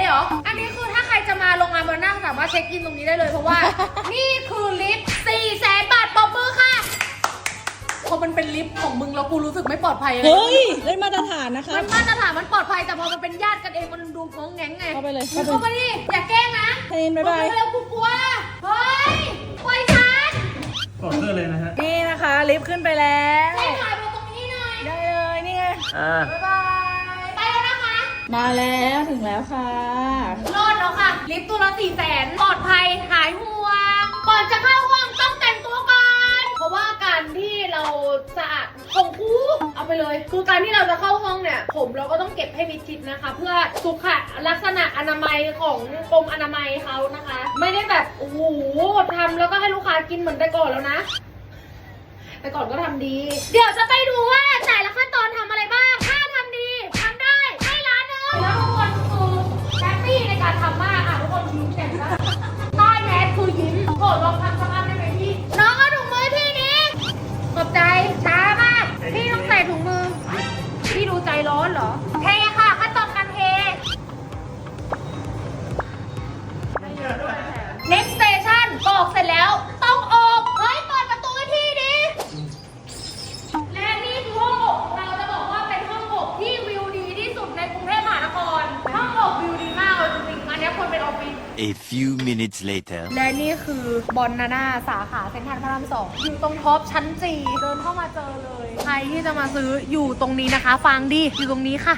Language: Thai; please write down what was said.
ลยเหรอ อันนี้คือถ้าใครจะมาโรงงานบอนน่าสามารถเช็คอินตรงนี้ได้เลยเพราะว่า นี่คือลิฟต์สี่แสนบาทปอบมือค่ะพอมันเป็นลิฟต์ของมึงแล้วกูรู้สึกไม่ปลอดภัยเลยเฮ้ยเล่นมาตรฐานนะคะมันมาตรฐานมันปลอดภัยแต่พอมันเป็นญาติกันเองมันดูงงแงงไงเข้าไปเลยเข้าไปดิอย่าแกล้งนะเทนบ๊ายบายแล้วกลัวเฮ้ยปล่อยฉันต่อเพื่อเลยนะฮะนี่นะคะลิฟต์ขึ้นไปแล้ว มาแล้วถึงแล้วค่ะ รอดแล้วค่ะ ลิฟต์ตัวละสี่แสนปลอดภัยหายห่วง ก่อนจะเข้าห้องต้องแต่งตัวก่อน เพราะว่าการที่เราสะอาดของกูเอาไปเลย คือการที่เราจะเข้าห้องเนี่ย ผมเราก็ต้องเก็บให้มิดชิดนะคะ เพื่อสุขลักษณะอนามัยของกรมอนามัยเขานะคะ ไม่ได้แบบโอ้โหทำแล้วก็ให้ลูกค้ากินเหมือนแต่ก่อนแล้วนะ แต่ก่อนก็ทำดี เดี๋ยวจะไปดูว่าแต่ละขั้นตอน ใต้แมสคือยิ้มโหดลองทำ A few minutes later. และนี่คือบอนนาน่าสาขาเซ็นทรัลพระรามสองอยู่ตรงท็อปชั้นจีเดินเข้ามาเจอเลย ใครที่จะมาซื้ออยู่ตรงนี้นะคะ ฟังดีอยู่ตรงนี้ค่ะ